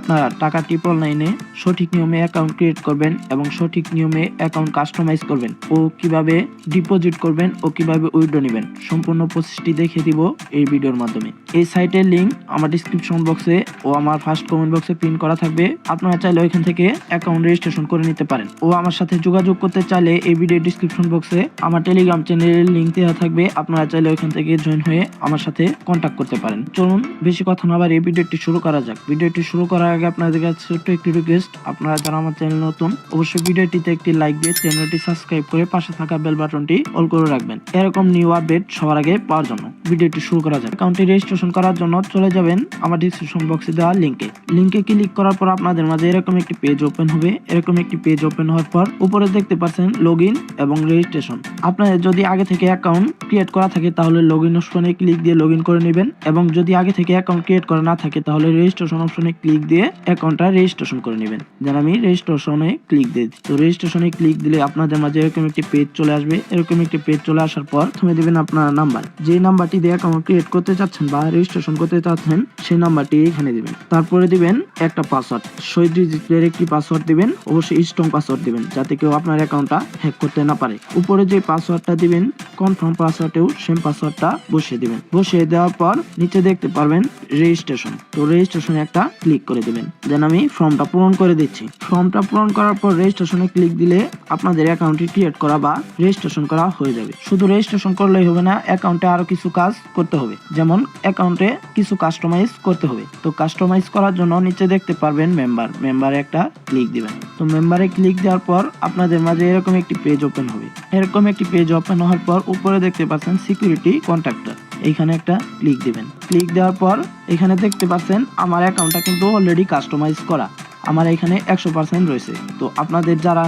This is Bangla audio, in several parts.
আপনারা টাকা ট্রিপল নাইনে সঠিক নিয়মে অ্যাকাউন্ট ক্রিয়েট করবেন এবং সঠিক নিয়মে অ্যাকাউন্ট কাস্টমাইজ করবেন। ও কীভাবে ডিপোজিট করবেন, ও কীভাবে উইথড্র নেবেন, সম্পূর্ণ প্রসেসটি দেখিয়ে দিব এই ভিডিওর মাধ্যমে। এই সাইটের লিংক আমার ডিসক্রিপশন বক্সে ও আমার ফার্স্ট কমেন্ট বক্সে পিন করা থাকবে। আপনারা চাইলে ওইখান থেকে অ্যাকাউন্ট রেজিস্ট্রেশন করে নিতে পারেন। ও আমার সাথে যোগাযোগ করতে চাইলে এই ভিডিও ডিসক্রিপশন বক্সে আমার টেলিগ্রাম চ্যানেলের লিংক দেওয়া থাকবে। আপনারা চাইলে ওইখান থেকে জয়েন হয়ে আমার সাথে কন্ট্যাক্ট করতে পারেন। চলুন, বেশি কথা না বাড়িয়ে ভিডিওটি শুরু করা যাক। ভিডিওটি শুরু করার আগে আপনাদের কাছে ছোট্ট একটি রিকোয়েস্ট আপনারা যারা আমার চ্যানেল নতুন, অবশ্যই ভিডিওটিতে একটি লাইক দিয়ে চ্যানেলটি সাবস্ক্রাইব করে পাশে থাকা বেল বাটনটি অল করে রাখবেন। এরকম নিউ আপডেট সবার আগে পাওয়ার জন্য। ভিডিওটি শুরু করা যাক। অ্যাকাউন্টটি রেজিস্ট্রেশন করার জন্য চলে যাবেন আমার ডিসক্রিপশন বক্সে দেওয়া লিঙ্কে লিঙ্কে ক্লিক করার পর আপনাদের মাঝে এরকম একটি পেজ ওপেন হবে। এরকম একটি পেজ ওপেন হওয়ার পর উপরে দেখতে পাচ্ছেন লগ এবং রেজিস্ট্রেশন আপনাদের যদি আগে থেকে অ্যাকাউন্ট ক্রিয়েট করা থাকে তাহলে লগ ইন অপশনে ক্লিক দিয়ে লগ করে নেবেন এবং যদি আগে থেকে অ্যাকাউন্ট ক্রিয়েট করা না থাকে তাহলে রেজিস্ট্রেশন অপশনে ক্লিক দিয়ে অ্যাকাউন্টটা রেজিস্ট্রেশন করে নেবেন। যেন আমি রেজিস্ট্রেশনে ক্লিক দিই। তো রেজিস্ট্রেশনে ক্লিক দিলে আপনাদের মাঝে এরকম একটি পেজ চলে আসবে। এরকম একটি পেজ চলে আসার পর প্রথমে দিবেন আপনার নাম্বার যে নাম্বারটি দিয়ে অ্যাকাউন্ট ক্রিয়েট করতে চাচ্ছেন বা রেজিস্ট্রেশন করতে চাচ্ছেন, সেই নাম্বারটি এখানে দিবেন। তারপরে দিবেন একটা পাসওয়ার্ড ছয় ডিজিটের একটি পাসওয়ার্ড দিবেন। অবশ্যই স্ট্রং পাসওয়ার্ড দিবেন, যাতে কেউ আপনার অ্যাকাউন্টটা হ্যাক করতে না পারে। উপরে যে পাসওয়ার্ডটা দিবেন কনফার্ম পাসওয়ার্ডেও সেম পাসওয়ার্ডটা বসিয়ে দিবেন। বসিয়ে দেওয়ার পর নিচে দেখতে পারবেন রেজিস্ট্রেশন তো রেজিস্ট্রেশনে একটা ক্লিক করে দিবেন। যেন আমি ফর্মটা পূরণ করে দিচ্ছি। ফর্মটা পূরণ করার পর রেজিস্ট্রেশনে ক্লিক দিলে আপনাদের অ্যাকাউন্টটি ক্রিয়েট করা বা রেজিস্ট্রেশন করা হয়ে যাবে। শুধু রেজিস্ট্রেশন করলেই হবে না অ্যাকাউন্টে আরও কিছু কাজ করতে হবে। যেমন অ্যাকাউন্টে কিছু কাস্টমাইজ করতে হবে। তো কাস্টমাইজ করার জন্য নিচে দেখতে পারবেন মেম্বার মেম্বারে একটা ক্লিক দিবেন। তো মেম্বারে ক্লিক দেওয়ার পর আপনাদের মাঝে এরকম একটি পেজ ওপেন হবে। এরকম একটি পেজ ওপেন হওয়ার পর উপরে দেখতে পাচ্ছেন সিকিউরিটি কন্ট্রাক্টর এইখানে একটা ক্লিক দিবেন। ক্লিক দেওয়ার পর এখানে দেখতে পাচ্ছেন আমার অ্যাকাউন্টটা কিন্তু অলরেডি কাস্টমাইজ করা। আমার এখানে একশো পার্সেন্ট রয়েছে। তো আপনাদের যারা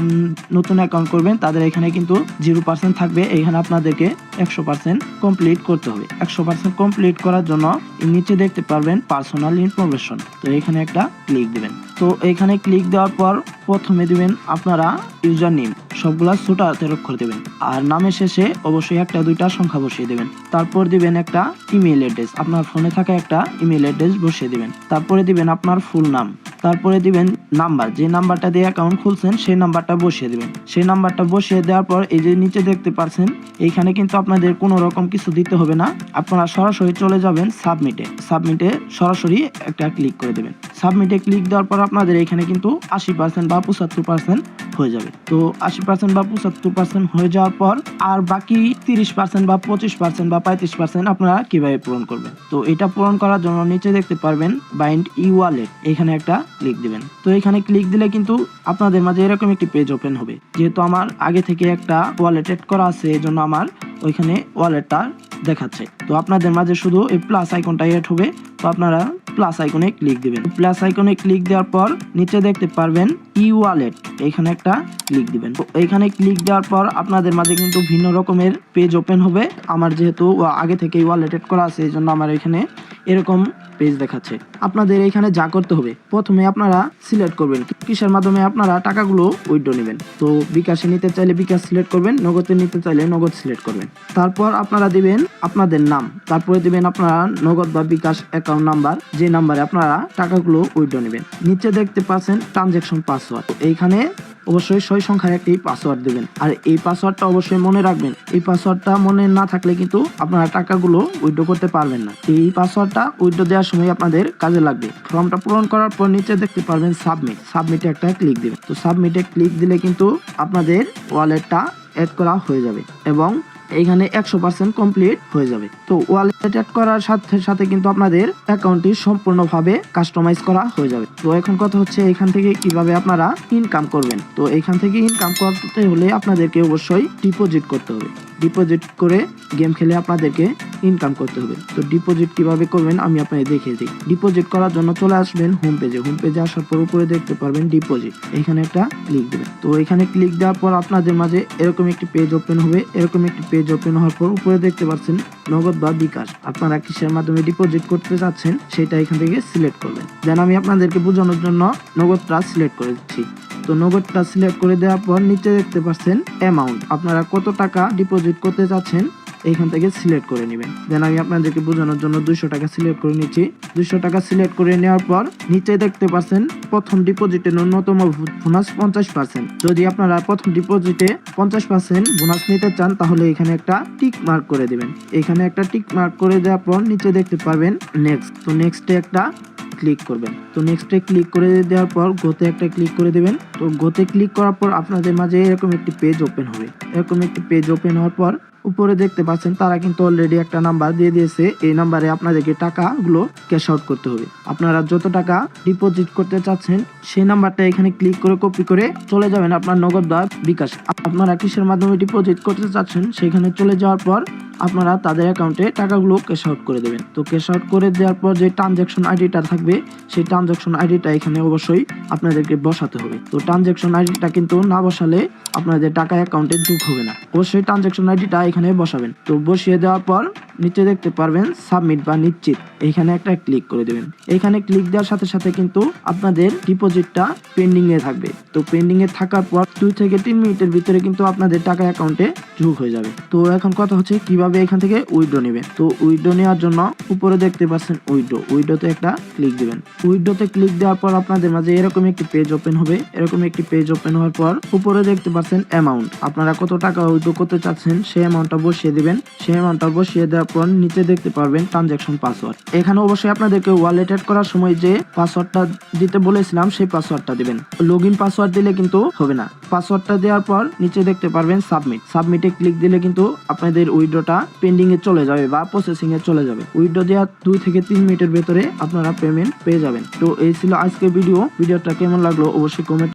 নতুন অ্যাকাউন্ট করবেন, তাদের এখানে কিন্তু জিরো পার্সেন্ট থাকবে। এখানে আপনাদেরকে একশো পার্সেন্ট কমপ্লিট করতে হবে। একশো পার্সেন্ট কমপ্লিট করার জন্য নিচে দেখতে পারবেন পার্সোনাল ইনফরমেশন তো এখানে একটা ক্লিক দিবেন। তো এখানে ক্লিক দেওয়ার পর প্রথমে দিবেন আপনারা ইউজার নেম সবগুলা ছোট অক্ষর দেবেন। আর নামের শেষে অবশ্যই একটা দুইটা সংখ্যা বসিয়ে দেবেন। তারপর দিবেন একটা ইমেল অ্যাড্রেস আপনার ফোনে থাকা একটা ইমেল অ্যাড্রেস বসিয়ে দিবেন। তারপরে দিবেন আপনার ফুল নাম তারপরে দিবেন নাম্বার যে নাম্বারটা দিয়ে অ্যাকাউন্ট খুলছেন, সেই নাম্বারটা বসিয়ে দিবেন। সেই নাম্বারটা বসিয়ে দেওয়ার পর এই যে নিচে দেখতে পাচ্ছেন এইখানে কিন্তু আপনাদের কোনো রকম কিছু দিতে হবে না। আপনারা সরাসরি চলে যাবেন সাবমিটে সাবমিটে সরাসরি একটা ক্লিক করে দেবেন। সাবমিটে ক্লিক দেওয়ার পর আপনাদের এখানে কিন্তু আশি পার্সেন্ট বা পঁচাত্তর পার্সেন্ট হয়ে যাবে। তো আশি পার্সেন্ট বা পঁচাত্তর পার্সেন্ট হয়ে যাওয়ার পর আর বাকি তিরিশ পার্সেন্ট বা পঁচিশ পার্সেন্ট বা পঁয়ত্রিশ পার্সেন্ট আপনারা কীভাবে পূরণ করবেন? তো এটা পূরণ করার জন্য নিচে দেখতে পারবেন বাইন্ড ই ওয়ালেট এখানে একটা ক্লিক দিবেন। তো এখানে ক্লিক দিলে কিন্তু আপনাদের মাঝে এরকম একটি পেজ ওপেন হবে। যেহেতু আমার আগে থেকে একটা ওয়ালেট এড করা আছে এই জন্য আমার ওইখানে ওয়ালেটটা দেখাচ্ছে। তো আপনাদের মাঝে শুধু এই প্লাস আইকনটা এড হবে। তো আপনারা প্লাস আইকনে ক্লিক দিবেন। প্লাস আইকনে ক্লিক দেওয়ার পর নিচে দেখতে পারবেন ই ওয়ালেট এখানে একটা ক্লিক দিবেন। তো এইখানে ক্লিক দেওয়ার পর আপনাদের মাঝে কিন্তু ভিন্ন রকমের পেজ ওপেন হবে। আমার যেহেতু আগে থেকে ওয়ালেট এড করা আছে, এই জন্য আমার এখানে এরকম পেজ দেখাচ্ছে। আপনাদের এখানে যা করতে হবে, প্রথমে আপনারা সিলেক্ট করবেন। কিসের মাধ্যমে আপনারা টাকাগুলো উইথড্র নেবেন? তো বিকাশে নিতে চাইলে বিকাশ সিলেক্ট করবেন, নগদে নিতে চাইলে নগদ সিলেক্ট করবেন। তারপর আপনারা দিবেন আপনাদের নাম। তারপরে দিবেন আপনারা নগদ বা বিকাশ অ্যাকাউন্ট নাম্বার যে নাম্বারে আপনারা টাকাগুলো উইথড্র নেবেন। নিচে দেখতে পাচ্ছেন ট্রানজেকশন পাসওয়ার্ড এইখানে অবশ্যই সই সংখ্যার একটি পাসওয়ার্ড দেবেন। আর এই পাসওয়ার্ডটা অবশ্যই মনে রাখবেন। এই পাসওয়ার্ডটা মনে না থাকলে কিন্তু আপনারা টাকাগুলো উইথড্রো করতে পারবেন না। এই পাসওয়ার্ডটা উইথড্রো দেওয়ার সময় আপনাদের কাজে লাগবে। ফর্মটা পূরণ করার পর নিচে দেখতে পারবেন সাবমিট সাবমিটে একটা ক্লিক দেবেন। তো সাবমিটে ক্লিক দিলে কিন্তু আপনাদের ওয়ালেটটা অ্যাড করা হয়ে যাবে এবং এইখানে একশো পার্সেন্ট কমপ্লিট হয়ে যাবে। তো ওয়ালেট অ্যাড করার সাথে সাথে কিন্তু আপনাদের অ্যাকাউন্টটি সম্পূর্ণভাবে কাস্টমাইজ করা হয়ে যাবে। তো এখন কথা হচ্ছে এখান থেকে কীভাবে আপনারা ইনকাম করবেন। তো এখান থেকে ইনকাম করতে হলে আপনাদেরকে অবশ্যই ডিপোজিট করতে হবে। ডিপোজিট করে গেম খেলে আপনাদেরকে ইনকাম করতে হবে। তো ডিপোজিট কীভাবে করবেন আমি আপনাদের দেখিয়ে দিই। ডিপোজিট করার জন্য চলে আসবেন হোম পেজে হোম পেজে আসার পর উপরে দেখতে পারবেন ডিপোজিট এখানে একটা ক্লিক দেবেন। তো এখানে ক্লিক দেওয়ার পর আপনাদের মাঝে এরকম একটি পেজ ওপেন হবে। এরকম একটি পেজ ওপেন হওয়ার পর উপরে দেখতে পাচ্ছেন নগদ বা বিকাশ। আপনারা কিসের মাধ্যমে ডিপোজিট করতে চাচ্ছেন সেটা এখান থেকে সিলেক্ট করবেন। দেন আমি আপনাদেরকে বোঝানোর জন্য নগদটা সিলেক্ট করে দিচ্ছি। তো নগদটা সিলেক্ট করে দেওয়ার পর নিচে দেখতে পাচ্ছেন অ্যামাউন্ট আপনারা কত টাকা ডিপোজিট করতে চাচ্ছেন, এইখান থেকে সিলেক্ট করে নেবেন। দেন আমি আপনাদেরকে বোঝানোর জন্য দুইশো টাকা সিলেক্ট করে নিচ্ছি। দুইশো টাকা সিলেক্ট করে নেওয়ার পর নিচে দেখতে পাচ্ছেন প্রথম ডিপোজিটে ন্যূনতম বোনাস পঞ্চাশ পার্সেন্ট যদি আপনারা প্রথম ডিপোজিটে পঞ্চাশ পার্সেন্ট বোনাস নিতে চান, তাহলে এখানে একটা টিক মার্ক করে দিবেন। এখানে একটা টিক মার্ক করে দেওয়ার পর নিচে দেখতে পারবেন নেক্সট তো নেক্সটে একটা ক্লিক করবেন। তো নেক্সটে ক্লিক করে দেওয়ার পর গোতে একটা ক্লিক করে দেবেন। তো গোতে ক্লিক করার পর আপনাদের মাঝে এরকম একটি পেজ ওপেন হবে। এরকম একটি পেজ ওপেন হওয়ার পর উপরে দেখতে পাচ্ছেন তারা কিন্তু অলরেডি একটা নাম্বার দিয়ে দিয়েছে। এই নাম্বারে আপনাদেরকে টাকাগুলো ক্যাশ আউট করতে হবে। আপনারা যত টাকা ডিপোজিট করতে চাচ্ছেন, সেই নাম্বারটা এখানে ক্লিক করে কপি করে চলে যাবেন আপনার নগদ বা বিকাশ। আপনারা কিসের মাধ্যমে ডিপোজিট করতে চাচ্ছেন, সেখানে চলে যাওয়ার পর আপনারা তাদের অ্যাকাউন্টে টাকাগুলো ক্যাশ আউট করে দেবেন। তো ক্যাশ আউট করে দেওয়ার পর যে ট্রানজ্যাকশন আইডিটা থাকবে, সেই ট্রানজ্যাকশন আইডিটা এখানে অবশ্যই আপনাদেরকে বসাতে হবে। তো ট্রানজ্যাকশন আইডিটা কিন্তু না বসালে আপনাদের টাকা অ্যাকাউন্টে যোগ হবে না। অবশ্যই ট্রানজ্যাকশন আইডিটা এখানে বসাবেন। তো বসিয়ে দেওয়ার পর নিচে দেখতে পারবেন সাবমিট বা নিশ্চিত। এইখানে একটা ক্লিক করে দেবেন। এখানে ক্লিক দেওয়ার সাথে সাথে কিন্তু আপনাদের ডিপোজিটটা পেন্ডিং এ থাকবে। তো পেন্ডিং এ থাকার পর দুই থেকে তিন মিনিটের ভিতরে কিন্তু আপনাদের টাকা অ্যাকাউন্টে যোগ হয়ে যাবে। তো এখন কথা হচ্ছে কীভাবে এখান থেকে উইড্রো নেবেন তো উইড্রো নেওয়ার জন্য উপরে দেখতে পাচ্ছেন উইড্রো। উইড্রোতে একটা ক্লিক দিবেন। উইড্রোতে ক্লিক দেওয়ার পর আপনাদের মাঝে এরকম একটি পেজ ওপেন হবে। এরকম একটি পেজ ওপেন হওয়ার পর উপরে দেখতে পাচ্ছেন অ্যামাউন্ট। আপনারা কত টাকা উইড্রো করতে চাচ্ছেন সেই অ্যামাউন্টটা বসিয়ে দিবেন। সেই অ্যামাউন্টটা বসিয়ে দেওয়ার পর নিচে দেখতে পারবেন ট্রানজ্যাকশন পাসওয়ার্ড। এখানে অবশ্যই আপনাদেরকে ওয়ালেট এড করার সময় যে পাসওয়ার্ডটা দিতে বলেছিলাম সেই পাসওয়ার্ডটা দিবেন। লগ পাসওয়ার্ড দিলে কিন্তু হবে না। পাসওয়ার্ডটা দেওয়ার পর নিচে দেখতে পারবেন সাবমিট। সাবমিটে ক্লিক দিলে কিন্তু আপনাদের উইড্রোটা পেন্ডিং এ চলে যাবে বা প্রসেসিং এ চলে যাবে। উইড্রো দেওয়ার দুই থেকে তিন মিনিটের ভেতরে আপনারা পেমেন্ট পেয়ে যাবেন। তো এই ছিল আজকে ভিডিও ভিডিওটা কেমন লাগল অবশ্যই কমেন্টে